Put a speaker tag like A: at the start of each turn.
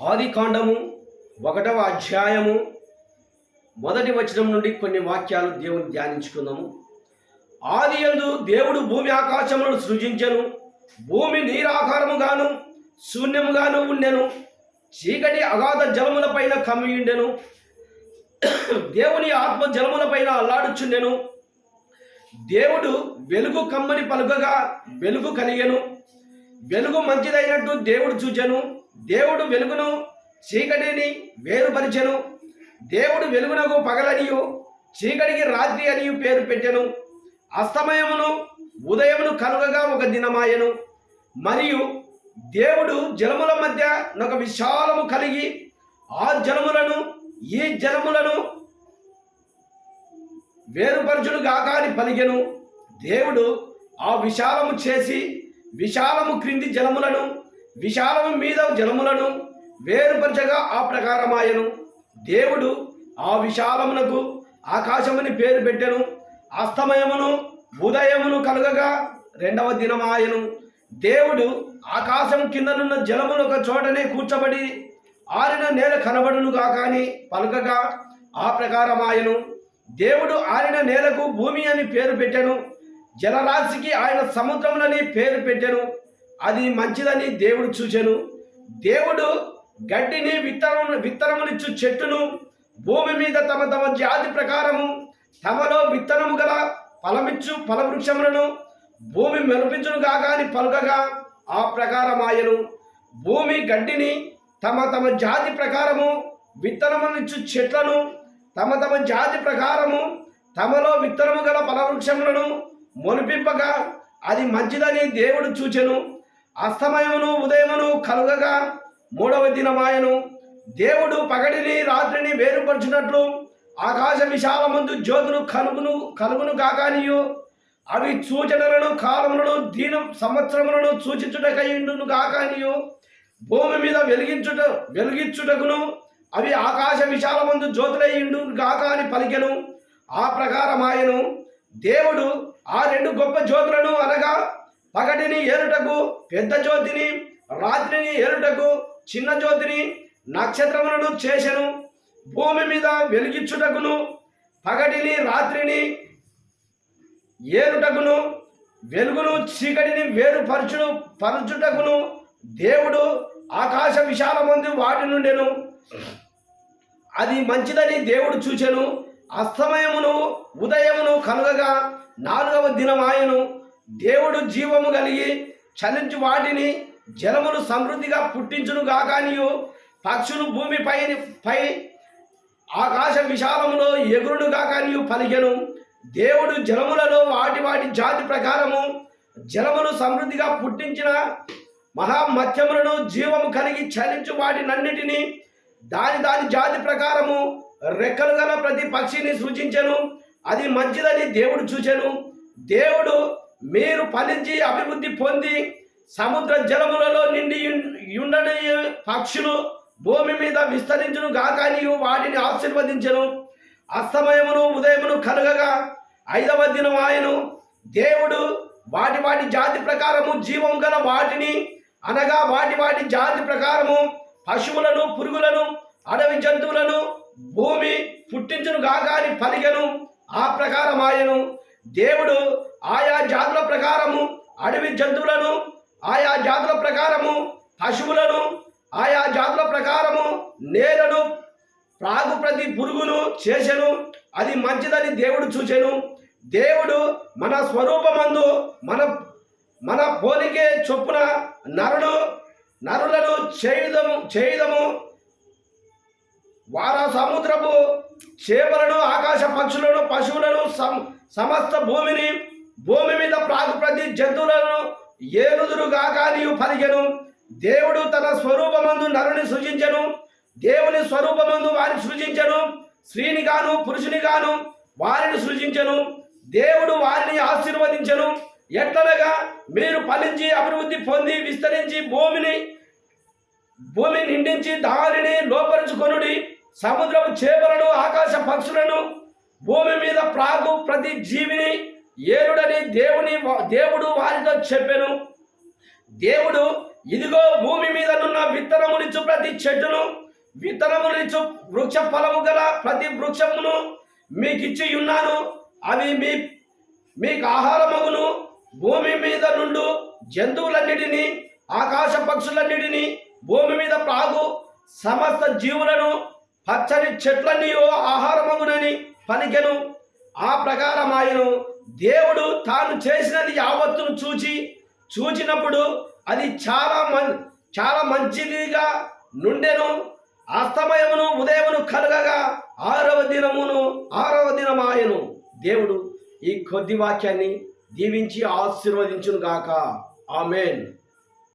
A: ఆది కాండము ఒకటవ అధ్యాయము మొదటి వచనం నుండి కొన్ని వాక్యాలు దేవుని ధ్యానించుకుందాము. ఆది ఎందు దేవుడు భూమి ఆకాశములను సృజించను భూమి నీరాకారముగాను శూన్యముగాను ఉండెను చీకటి అగాధ జలములపైన కమ్మియుండెను దేవుని ఆత్మ జలములపైన అల్లాడుచుండెను దేవుడు వెలుగు కమ్మని పలుకగా వెలుగు కలిగెను వెలుగు మంచిదైనట్టు దేవుడు చూచెను దేవుడు వెలుగును చీకటిని వేరుపరిచెను. దేవుడు వెలుగునకు పగలనియు చీకటికి రాత్రి అనియు పేరు పెట్టెను. అస్తమయమును ఉదయమును కలుగగా ఒక దినమాయను. మరియు దేవుడు జలముల మధ్య ఒక విశాలము కలిగి ఆ జలములను ఈ జలములను వేరుపరచుడు కాకాని అని పలికెను. దేవుడు ఆ విశాలము చేసి విశాలము క్రింది జలములను విశాలము మీద జలములను వేరుపరచగా ఆ ప్రకారమాయను. దేవుడు ఆ విశాలమునకు ఆకాశముని పేరు పెట్టెను. అస్తమయమును ఉదయమును కలుగగా రెండవ దినమాయను. దేవుడు ఆకాశం కిందనున్న జలమును ఒక చోటనే కూర్చబడి ఆరిన నేల కనబడును కాకాని పలుకగా ఆ ప్రకారమాయను. దేవుడు ఆరిన నేలకు భూమి అని పేరు పెట్టెను. జలరాశికి ఆయన సముద్రములని పేరు పెట్టెను. అది మంచిదని దేవుడు చూచెను. దేవుడు గడ్డిని విత్తనము విత్తనమునిచ్చు చెట్టును భూమి మీద తమ తమ జాతి ప్రకారము తమలో విత్తనము గల ఫలమిచ్చు ఫలవృక్షములను భూమి మెరుపించును కాగాని పలుకగా ఆ ప్రకారమాయను. భూమి గడ్డిని తమ తమ జాతి ప్రకారము విత్తనమునిచ్చు చెట్లను తమ తమ జాతి ప్రకారము తమలో విత్తనము గల ఫలవృక్షములను మొనిపింపగా అది మంచిదని దేవుడు చూచెను. అస్తమయమును ఉదయమును కలుగగా మూడవ దినమాయను. దేవుడు పగటిని రాత్రిని వేరుపరచినట్లు ఆకాశ విశాలమందు జ్యోతులు కలుగును కలుగును కాకానియు అవి సూచనలను కాలములను దీన సంవత్సరములను సూచించుటకయుండును కాకానియు భూమి మీద వెలిగించుట వెలిగించుటకును అవి ఆకాశ విశాలమందు జ్యోతులయ్యిండు కాక అని పలికెను. ఆ ప్రకారమాయను. దేవుడు ఆ రెండు గొప్ప జ్యోతులను అనగా పగటిని ఏలుటకు పెద్ద జ్యోతిని రాత్రిని ఏలుటకు చిన్న జ్యోతిని నక్షత్రములను చేశను భూమి మీద వెలిగించుటకును పగటిని రాత్రిని ఏలుటకును వెలుగును చీకటిని వేరుపరుచును పరచుటకును దేవుడు ఆకాశ విశాలమంది వాటి నుండెను. అది మంచిదని దేవుడు చూచెను. అస్తమయమును ఉదయమును కలుగగా నాలుగవ దినమాయను. దేవుడు జీవము కలిగి చలించు వాటిని జలములు సమృద్ధిగా పుట్టించును కాకనియు పక్షులు భూమిపై పై ఆకాశ విశాలములో ఎగురును కాకనియు పలికెను. దేవుడు జలములలో వాటి వాటి జాతి ప్రకారము జలములు సమృద్ధిగా పుట్టించిన మహామత్యములను జీవము కలిగి చలించు వాటినన్నిటినీ దాని దాని జాతి ప్రకారము రెక్కలు గల ప్రతి పక్షిని సూచించెను అది మంచిదని దేవుడు చూచెను. దేవుడు మీరు ఫలించి అభివృద్ధి పొంది సముద్ర జలములలో నిండి ఉండని పక్షులు భూమి మీద విస్తరించును గాకాని వాటిని ఆశీర్వదించెను. అస్తమయమును ఉదయమును కలుగగా ఐదవ దినం ఆయను దేవుడు వాటి వాటి జాతి ప్రకారము జీవం గల వాటిని అనగా వాటి వాటి జాతి ప్రకారము పశువులను పురుగులను అడవి జంతువులను భూమి పుట్టించును గాగాని పలిగను ఆ ప్రకారం ఆయను దేవుడు ఆయా జాతుల ప్రకారము అడవి జంతువులను ఆయా జాతుల ప్రకారము పశువులను ఆయా జాతుల ప్రకారము నేలను ప్రాగు ప్రతి పురుగును చేసెను. అది మంచిదని దేవుడు చూచెను. దేవుడు మన స్వరూపమందు మన మన పోలికే చొప్పున నరుడు నరులను చేయుదము చేయుదము. వార సముద్రపు చేపలను ఆకాశ పక్షులను పశువులను సం సమస్త భూమిని భూమి మీద ప్రాగు ప్రతి జంతువులను ఏలుదురుగాక నీవు పలికెను దేవుడు తన స్వరూపమందు నరుని సృజించను. దేవుని స్వరూపమందు వారిని సృజించను. స్త్రీని గాను పురుషుని గాను వారిని సృజించను. దేవుడు వారిని ఆశీర్వదించెను. ఎట్లనగా మీరు ఫలించి అభివృద్ధి పొంది విస్తరించి భూమిని భూమి నిండించి దానిని లోపరుచుకొనుడి. సముద్రపు చేపలను ఆకాశ పక్షులను భూమి మీద ప్రాగు ప్రతి జీవిని ఏరుడని దేవుని దేవుడు వారితో చెప్పెను. దేవుడు ఇదిగో భూమి మీద నున్న విత్తనమునిచ్చు ప్రతి చెట్టును విత్తనమునిచ్చు వృక్ష ఫలము గల ప్రతి వృక్షమును మీకిచ్చి ఉన్నాను. అవి మీ మీకు ఆహారమగును. భూమి మీద నుండు జంతువులన్నిటినీ ఆకాశ పక్షులన్నిటినీ భూమి మీద ప్రాగు సమస్త జీవులను పచ్చని చెట్లన్నీ ఆహారమగునని పలికెను ఆ ప్రకారం ఆయను దేవుడు తాను చేసినది యావత్తును చూచి చూచినప్పుడు అది చాలా మం చాలా మంచిదిగా నుండెను. అస్తమయమును ఉదయమును కలగగా ఆరవ దినమును ఆరవ దినమాయను దేవుడు ఈ కొద్ది వాక్యాన్ని దీవించి ఆశీర్వదించును గాక ఆమెన్.